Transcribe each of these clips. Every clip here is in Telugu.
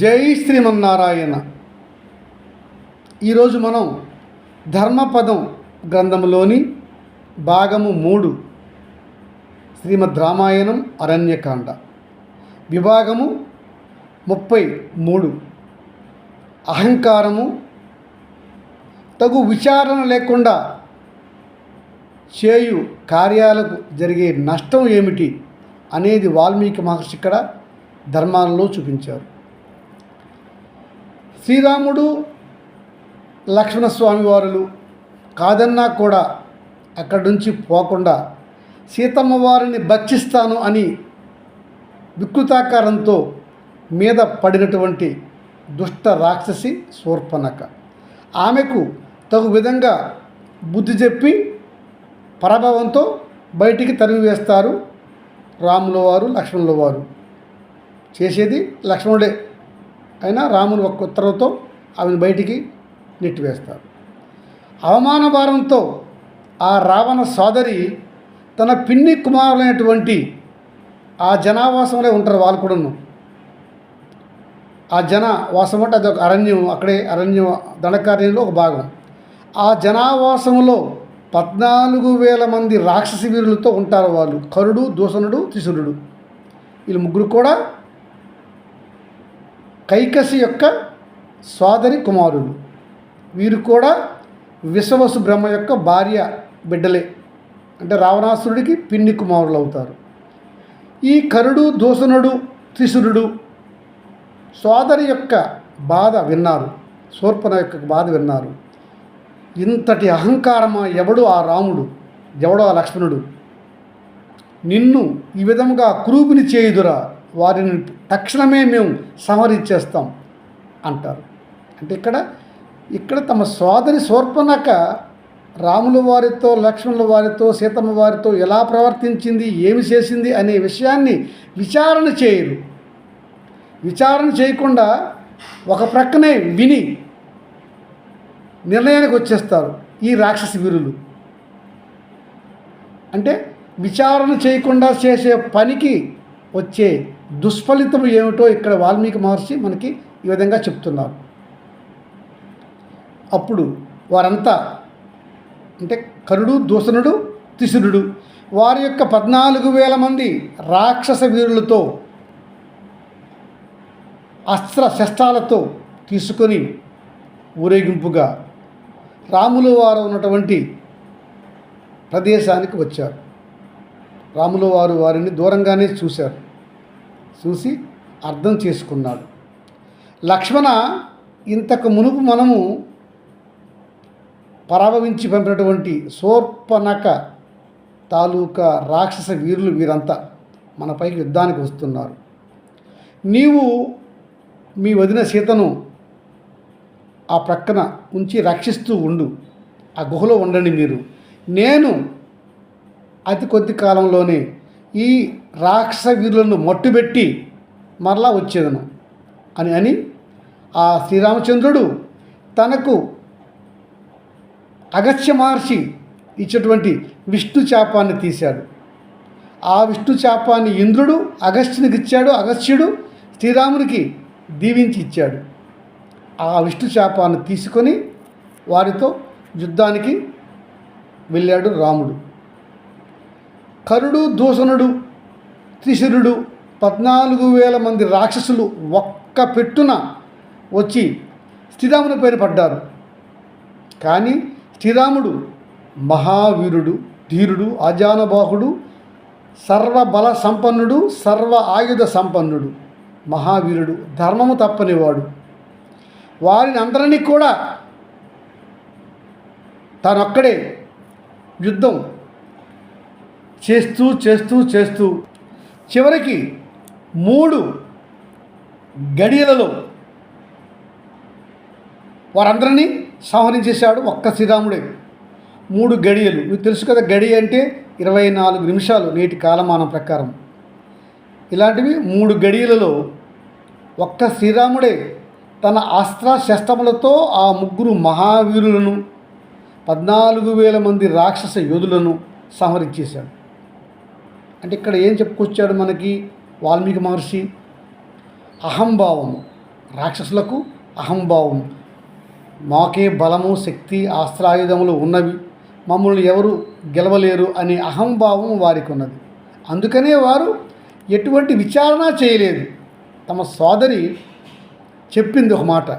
జై శ్రీమన్నారాయణ. ఈరోజు మనం ధర్మపదం గ్రంథంలోని భాగము మూడు శ్రీమద్ రామాయణం అరణ్యకాండ. విభాగము ముప్పై మూడు అహంకారము తగు విచారణ లేకుండా చేయు కార్యాలకు జరిగే నష్టం ఏమిటి అనేది వాల్మీకి మహర్షి ఇక్కడ ధర్మాలలో చూపించారు. శ్రీరాముడు లక్ష్మణస్వామి వారులు కాదన్నా కూడా అక్కడి నుంచి పోకుండా సీతమ్మ వారిని భక్షిస్తాను అని వికృతాకారంతో మీద పడినటువంటి దుష్ట రాక్షసి శూర్పణక. ఆమెకు తగు విధంగా బుద్ధి చెప్పి పరభవంతో బయటికి తరిమి వేస్తారు రాముల వారు లక్ష్మణుల వారు చేసేది లక్ష్మణుడే. అయినా రాముని ఒక్క ఉత్తరంతో ఆమెను బయటికి నెట్టివేస్తారు. అవమాన భారంతో ఆ రావణ సోదరి తన పిన్ని కుమారులైనటువంటి ఆ జనావాసంలో ఉంటారు వాళ్ళు కూడాను. ఆ జనావాసం అంటే అది ఒక అరణ్యం అక్కడే అరణ్యం దండకార్యంలో ఒక భాగం. ఆ జనావాసంలో పద్నాలుగు వేల మంది రాక్షసి వీరులతో ఉంటారు వాళ్ళు. కరుడు దూషణుడు త్రిశూరుడు. వీళ్ళు ముగ్గురు కూడా కైకసి యొక్క సోదరి కుమారులు. వీరు కూడా విశ్వవసు బ్రహ్మ యొక్క భార్య బిడ్డలే. అంటే రావణాసురుడికి పిన్ని కుమారులు అవుతారు ఈ కరుడు దూషణుడు త్రిశురుడు సోదరి యొక్క బాధ విన్నారు. శూర్పణ యొక్క బాధ విన్నారు. ఇంతటి అహంకారమా ఎవడు ఆ రాముడు? ఎవడో ఆ లక్ష్మణుడు? నిన్ను ఈ విధముగా క్రూపిని చేయుదురా. వారిని తక్షణమే మేము సంహరించేస్తాం అంటారు. అంటే ఇక్కడ ఇక్కడ తమ సోదరి శూర్పణక రాముల వారితో లక్ష్మణుల వారితో సీతమ్మ వారితో ఎలా ప్రవర్తించింది ఏమి చేసింది అనే విషయాన్ని విచారణ చేయరు. విచారణ చేయకుండా ఒక ప్రక్కనే విని నిర్ణయానికి వచ్చేస్తారు ఈ రాక్షసి వీరులు. అంటే విచారణ చేయకుండా చేసే పనికి వచ్చే దుష్ఫలితం ఏమిటో ఇక్కడ వాల్మీకి మహర్షి మనకి ఈ విధంగా చెప్తున్నారు. అప్పుడు వారంతా అంటే కరుడు దూషణుడు త్రిశురుడు వారి యొక్క పద్నాలుగు వేల మంది రాక్షస వీరులతో అస్త్ర శస్త్రాలతో తీసుకొని ఊరేగింపుగా రాముల వారు ఉన్నటువంటి ప్రదేశానికి వచ్చారు. రాముల వారు వారిని దూరంగానే చూశారు. చూసి అర్థం చేసుకున్నాడు. లక్ష్మణ ఇంతకు మునుపు మనము పరాభవించి పంపినటువంటి సోర్పనక తాలూకా రాక్షస వీరులు వీరంతా మనపై యుద్ధానికి వస్తున్నారు. నీవు మీ వదిన సీతను ఆ ప్రక్కన ఉంచి రక్షిస్తూ ఉండు. ఆ గుహలో ఉండండి మీరు. నేను అతి కొద్ది కాలంలోనే ఈ రాక్షస వీరులను మట్టుబెట్టి మరలా వచ్చేదను. అని అని ఆ శ్రీరామచంద్రుడు తనకు అగస్త్య మహర్షి ఇచ్చినటువంటి విష్ణు చాపాన్ని తీశాడు. ఆ విష్ణు చాపాన్ని ఇంద్రుడు అగస్త్యునికి ఇచ్చాడు. అగస్త్యుడు శ్రీరామునికి దీవించి ఇచ్చాడు. ఆ విష్ణు శాపాన్ని తీసుకొని వారితో యుద్ధానికి వెళ్ళాడు రాముడు. కరుడు దూషణుడు త్రిశురుడు పద్నాలుగు వేల మంది రాక్షసులు ఒక్క పెట్టున వచ్చి శ్రీరాముని పైన పడ్డారు. కానీ శ్రీరాముడు మహావీరుడు ధీరుడు అజానబాహుడు సర్వబల సంపన్నుడు సర్వ ఆయుధ సంపన్నుడు మహావీరుడు ధర్మము తప్పనివాడు. వారిని అందరినీ కూడా తానొక్కడే యుద్ధం చేస్తూ చేస్తూ చేస్తూ చివరికి మూడు గడియలలో వారందరినీ సంహరించేశాడు ఒక్క శ్రీరాముడే. మూడు గడియలు. మీకు తెలుసు కదా గడి అంటే ఇరవై నాలుగు నిమిషాలు నేటి కాలమానం ప్రకారం. ఇలాంటివి మూడు గడియలలో ఒక్క శ్రీరాముడే తన అస్త్ర శస్త్రములతో ఆ ముగ్గురు మహావీరులను పద్నాలుగు వేల మంది రాక్షస యోధులను సంహరించేశాడు అంటే ఇక్కడ ఏం చెప్పుకొచ్చాడు మనకి వాల్మీకి మహర్షి? అహంభావము. రాక్షసులకు అహంభావం. మాకే బలము శక్తి ఆస్త్రాయుధములు ఉన్నవి. మమ్మల్ని ఎవరు గెలవలేరు అనే అహంభావం వారికి ఉన్నది. అందుకనే వారు ఎటువంటి విచారణ చేయలేదు. తమ సోదరి చెప్పింది ఒక మాట.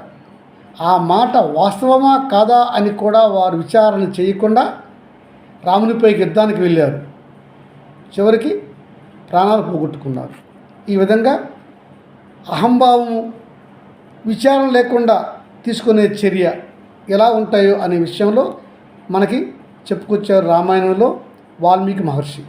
ఆ మాట వాస్తవమా కాదా అని కూడా వారు విచారణ చేయకుండా రామునిపైకి యుద్ధానికి వెళ్ళారు. చివరికి ప్రాణాలు పోగొట్టుకున్నారు. ఈ విధంగా అహంభావము విచారణ లేకుండా తీసుకునే చర్య ఎలా ఉంటాయో అనే విషయంలో మనకి చెప్పుకొచ్చారు రామాయణంలో వాల్మీకి మహర్షి.